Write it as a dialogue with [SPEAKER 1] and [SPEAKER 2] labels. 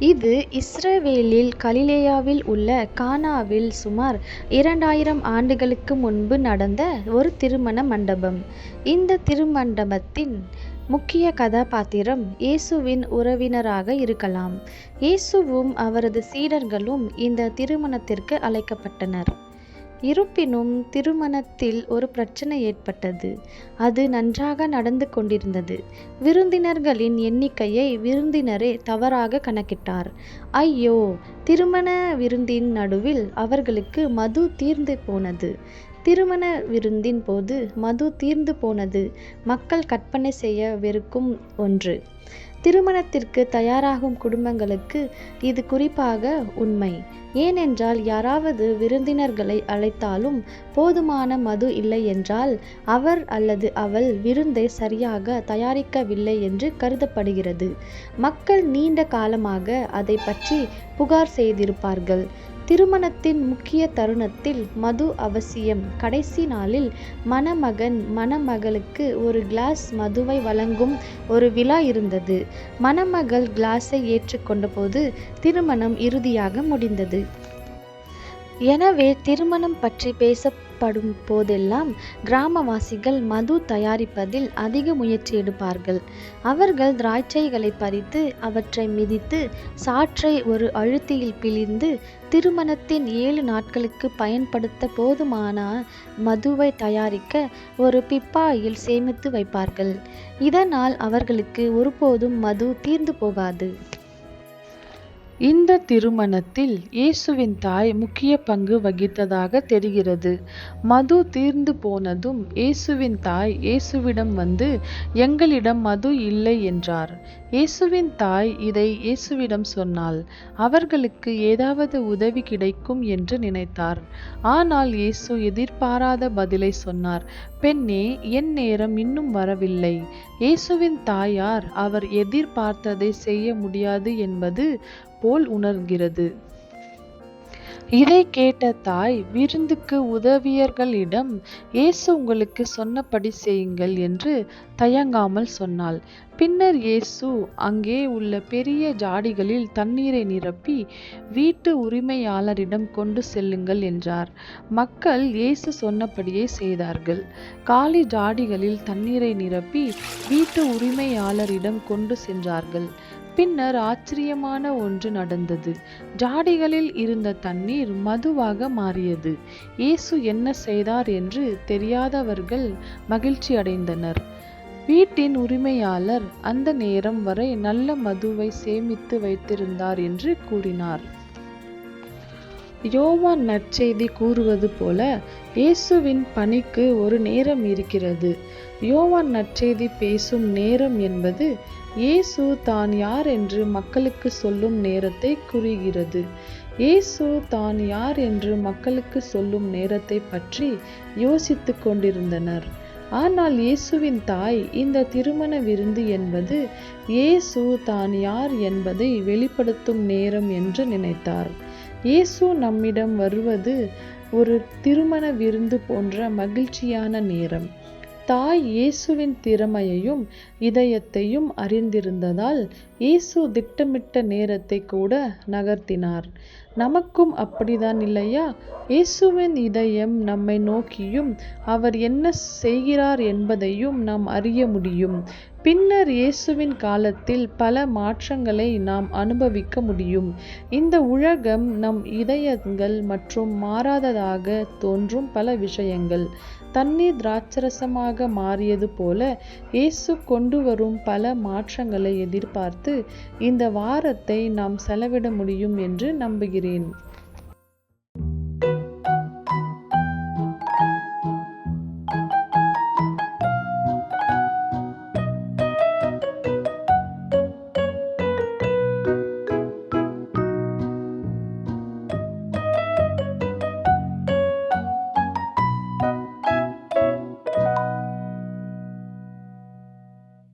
[SPEAKER 1] இது இஸ்ரவேலில் கலிலேயாவில் உள்ள கானாவில் சுமார் இரண்டாயிரம் ஆண்டுகளுக்கு முன்பு நடந்த ஒரு திருமண மண்டபம். இந்த திருமண்டபத்தின் முக்கிய கதாபாத்திரம் இயேசுவின் உறவினராக இருக்கலாம். இயேசுவும் அவரது சீடர்களும் இந்த திருமணத்திற்கு அழைக்கப்பட்டனர். இருப்பினும் திருமணத்தில் ஒரு பிரச்சனை ஏற்பட்டது. அது நன்றாக நடந்து கொண்டிருந்தது. விருந்தினர்களின் எண்ணிக்கையை விருந்தினரே தவறாக கணக்கிட்டார். ஐயோ. திருமண விருந்தின் நடுவில் அவர்களுக்கு மது தீர்ந்து போனது. திருமண விருந்தின் போது மது தீர்ந்து போனது மக்கள் கற்பனை செய்ய வெறுக்கும் ஒன்று. திருமணத்திற்கு தயாராகும் குடும்பங்களுக்கு இது குறிப்பாக உண்மை. ஏனென்றால் யாராவது விருந்தினர்களை அழைத்தாலும் போதுமான மது இல்லையென்றால் அவர் அல்லது அவள் விருந்தை சரியாக தயாரிக்கவில்லை என்று கருதப்படுகிறது. மக்கள் நீண்ட காலமாக அதை பற்றி புகார் செய்திருப்பார்கள். திருமணத்தின் முக்கிய தருணத்தில் மது அவசியம். கடைசி நாளில் மணமகன் மணமகளுக்கு ஒரு கிளாஸ் மதுவை வழங்கும் ஒரு விழா இருந்தது. மணமகள் கிளாஸை ஏற்றுக்கொண்டபோது திருமணம் இறுதியாக முடிந்தது. எனவே திருமணம் பற்றி பேசப்படும் போதெல்லாம் கிராமவாசிகள் மது தயாரிப்பதில் அதிக முயற்சி எடுப்பார்கள். அவர்கள் திராட்சைகளைப் பறித்து அவற்றை மிதித்து சாற்றை ஒரு அழுத்தியில் பிழிந்து திருமணத்தின் ஏழு நாட்களுக்கு பயன்படுத்த போதுமான மதுவை தயாரிக்க ஒரு பிப்பாயில் சேமித்து வைப்பார்கள். இதனால் அவர்களுக்கு ஒருபோதும் மது தீர்ந்து போகாது. இந்த திருமணத்தில் இயேசுவின் தாய் முக்கிய பங்கு வகித்ததாக தெரிகிறது. மது தீர்ந்து போனதும் இயேசுவின் தாய் இயேசுவிடம் வந்து எங்களிடம் மது இல்லை என்றார். இயேசுவின் தாய் இதை இயேசுவிடம் சொன்னால் அவர்களுக்கு ஏதாவது உதவி கிடைக்கும் என்று நினைத்தார். ஆனால் இயேசு எதிர்பாராத பதிலை சொன்னார். பெண்ணே என் நேரம் இன்னும் வரவில்லை. இயேசுவின் தாயார் அவர் எதிர்பார்த்ததை செய்ய முடியாது என்பது போல் உணர்கிறது. இதை கேட்ட தாய் விருந்துக்கு உதவியர்களிடம் இயேசு உங்களுக்கு சொன்னபடி செய்யுங்கள் என்று தயங்காமல் சொன்னாள். பின்னர் இயேசு அங்கே உள்ள பெரிய ஜாடிகளில் தண்ணீரை நிரப்பி வீட்டு உரிமையாளரிடம் கொண்டு செல்லுங்கள் என்றார். மக்கள் இயேசு சொன்னபடியே செய்தார்கள். காலி ஜாடிகளில் தண்ணீரை நிரப்பி வீட்டு உரிமையாளரிடம் கொண்டு சென்றார்கள். பின்னர் ஆச்சரியமான ஒன்று நடந்தது. ஜாடிகளில் இருந்த தண்ணீர் மதுவாக மாறியது. இயேசு என்ன செய்தார் என்று தெரியாதவர்கள் மகிழ்ச்சி அடைந்தனர் வீட்டின் உரிமையாளர் அந்த நேரம் வரை நல்ல மதுவை சேமித்து வைத்திருந்தார் என்று கூறினார். யோவான் நற்செய்தி கூறுவது போல இயேசுவின் பணிக்கு ஒரு நேரம் இருக்கிறது. யோவான் நற்செய்தி பேசும் நேரம் என்பது இயேசு தான் யார் என்று மக்களுக்கு சொல்லும் நேரத்தை குறிகிறது இயேசு தான் யார் என்று மக்களுக்கு சொல்லும் நேரத்தைப் பற்றி யோசித்துக் கொண்டிருந்தனர். ஆனால் இயேசுவின் தாய் இந்த திருமண விருந்து என்பது இயேசு தான் யார் என்பதை வெளிப்படுத்தும் நேரம் என்று நினைத்தார். இயேசு நம்மிடம் வருவது ஒரு திருமண விருந்து போன்ற மகிழ்ச்சியான நேரம். தாய் இயேசுவின் திறமையையும் இதயத்தையும் அறிந்திருந்ததால் இயேசு திட்டமிட்ட நேரத்தை கூட நகர்த்தினார். நமக்கும் அப்படிதான் இல்லையா? இயேசுவின் இதயம் நம்மை நோக்கியும் அவர் என்ன செய்கிறார் என்பதையும் நாம் அறிய முடியும். பின்னர் இயேசுவின் காலத்தில் பல மாற்றங்களை நாம் அனுபவிக்க முடியும். இந்த உலகம் நம் இதயங்கள் மற்றும் மாறாததாக தோன்றும் பல விஷயங்கள். தண்ணீர் திராட்சரசமாக மாறியது போல இயேசு கொண்டு வரும் பல மாற்றங்களை எதிர்பார்த்து இந்த வாரத்தை நாம் செலவிட முடியும் என்று நம்புகிறேன்.